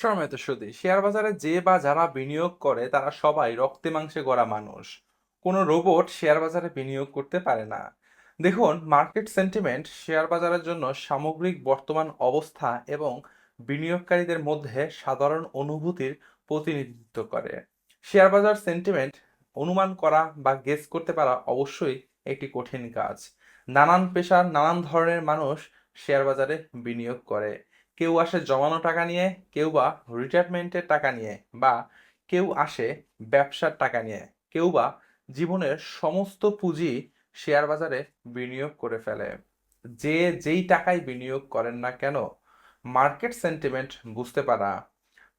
সময়ত সুদী শেয়ার বাজারে যে বা যারা বিনিয়োগ করে, তারা সবাই রক্তে মাংসে গড়া মানুষ। কোনো রোবট শেয়ার বাজারে বিনিয়োগ করতে পারে না। দেখুন, মার্কেট সেন্টিমেন্ট শেয়ার বাজারের জন্য সামগ্রিক বর্তমান অবস্থা এবং বিনিয়োগকারীদের মধ্যে সাধারণ অনুভূতির প্রতিনিধিত্ব করে। শেয়ার বাজার সেন্টিমেন্ট অনুমান করা বা গেস করতে পারা অবশ্যই একটি কঠিন কাজ। নানান পেশার, নানান ধরনের মানুষ শেয়ার বাজারে বিনিয়োগ করে। কেউ আসে জমানো টাকা নিয়ে, কেউ বা রিটায়ারমেন্টের টাকা নিয়ে, বা কেউ আসে ব্যবসার টাকা নিয়ে, কেউ বা জীবনের সমস্ত পুঁজি শেয়ার বাজারে বিনিয়োগ করে ফেলে। যে যেই টাকায় বিনিয়োগ করেন না কেন মার্কেট সেন্টিমেন্ট বুঝতে পারা।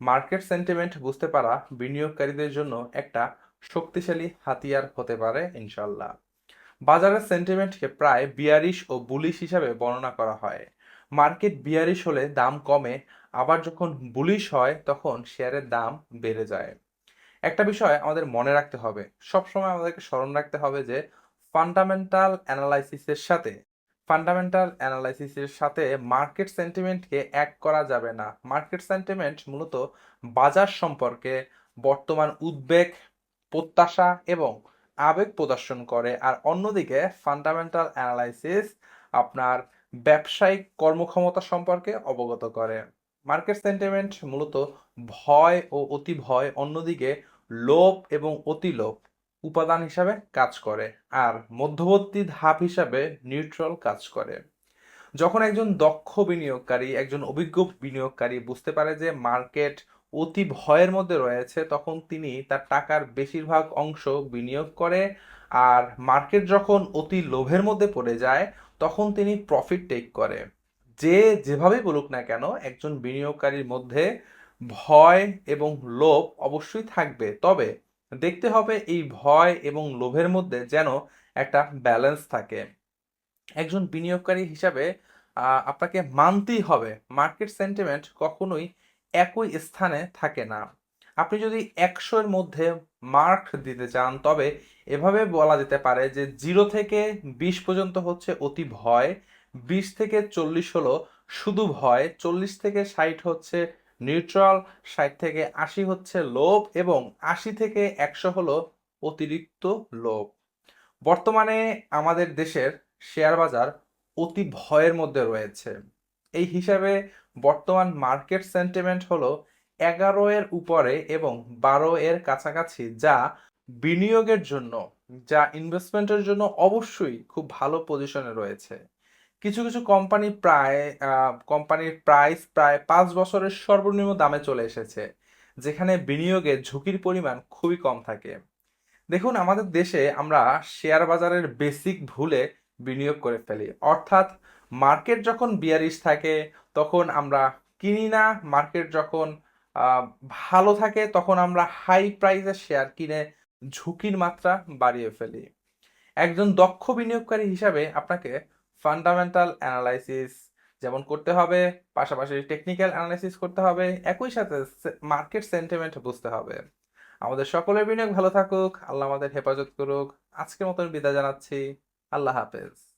মার্কেট সেন্টিমেন্ট বুঝতে পারা বিনিয়োগকারীদের জন্য একটা শক্তিশালী হাতিয়ার হতে পারে ইনশাল্লাহ বাজারের সেন্টিমেন্টকে প্রায় বিয়ারিশ ও বুলিশ হিসাবে বর্ণনা করা হয়। মার্কেট বিয়ারিশ হলে দাম কমে, আবার যখন বুলিশ হয় তখন শেয়ারের দাম বেড়ে যায়। একটা বিষয় আমাদের মনে রাখতে হবে, সবসময় আমাদেরকে স্মরণ রাখতে হবে যে ফান্ডামেন্টাল অ্যানালাইসিসের সাথে ফান্ডামেন্টাল অ্যানালাইসিসের সাথে মার্কেট সেন্টিমেন্টকে এক করা যাবে না। মার্কেট সেন্টিমেন্ট মূলত বাজার সম্পর্কে বর্তমান উদ্বেগ, প্রত্যাশা এবং আবেগ প্রদর্শন করে। আর অন্যদিকে ফান্ডামেন্টাল অ্যানালাইসিস আপনার ব্যবসায়িক কর্মক্ষমতা সম্পর্কে অবগত করে। মার্কেট সেন্টিমেন্ট মূলত ভয় ও অতি ভয় অন্যদিকে লোভ এবং অতিলোভ উপাদান হিসাবে কাজ করে আর মধ্যবর্তী ধাপ হিসাবে নিউট্রাল কাজ করে। যখন একজন দক্ষ বিনিয়োগকারী, একজন অভিজ্ঞ বিনিয়োগকারী বুঝতে পারে যে মার্কেট অতি ভয়ের মধ্যে রয়েছে, তখন তিনি তার টাকার বেশিরভাগ অংশ বিনিয়োগ করে আর মার্কেট যখন অতি লোভের মধ্যে পড়ে যায় তখন তিনি প্রফিট টেক করে। যে যেভাবেই বলুক না কেন, একজন বিনিয়োগকারীর মধ্যে ভয় এবং লোভ অবশ্যই থাকবে। তবে দেখতে হবে এই ভয় এবং লোভের মধ্যে যেন একটা ব্যালেন্স থাকে। একজন বিনিয়োগকারী হিসাবে আপনাকে মানতেই হবে। মার্কেট সেন্টিমেন্ট কখনোই একই স্থানে থাকে না। আপনি যদি একশোর মধ্যে মার্ক দিতে চান, তবে এভাবে বলা যেতে পারে যে জিরো থেকে বিশ পর্যন্ত হচ্ছে অতি ভয়, বিশ থেকে চল্লিশ হলো শুধু ভয়, চল্লিশ থেকে ষাট হচ্ছে নিউট্রাল ষাট থেকে আশি হচ্ছে লোভ, এবং আশি থেকে একশো হলো অতিরিক্ত লোভ। বর্তমানে আমাদের দেশের শেয়ার বাজার অতি ভয়ের মধ্যে রয়েছে। এই হিসাবে বর্তমান মার্কেট সেন্টিমেন্ট হলো এগারো এর উপরে এবং বারো এর কাছাকাছি যা বিনিয়োগের জন্য, যা ইনভেস্টমেন্টের জন্য অবশ্যই খুব ভালো পজিশনে রয়েছে। কিছু কিছু কোম্পানি প্রায় কোম্পানির প্রাইস প্রায় পাঁচ বছরের সর্বনিম্ন দামে চলে এসেছে, যেখানে বিনিয়োগে ঝুঁকির পরিমাণ খুবই কম থাকে। দেখুন, আমাদের দেশে আমরা শেয়ার বাজারের বেসিক ভুলে বিনিয়োগ করে ফেলি। অর্থাৎ মার্কেট যখন বিয়ারিশ থাকে, তখন আমরা কিনি না মার্কেট যখন ভালো থাকে তখন আমরা হাই প্রাইসের শেয়ার কিনে ঝুঁকির মাত্রা বাড়িয়ে ফেলি। একজন দক্ষ বিনিয়োগকারী হিসাবে আপনাকে ফান্ডামেন্টাল অ্যানালাইসিস যেমন করতে হবে, পাশাপাশি টেকনিক্যাল অ্যানালাইসিস করতে হবে, একই সাথে মার্কেট সেন্টিমেন্ট বুঝতে হবে। আমাদের সকলের বিনিয়োগ ভালো থাকুক, আল্লাহ আমাদের হেফাজত করুক। আজকের মতন বিদায় জানাচ্ছি। আল্লাহ হাফেজ।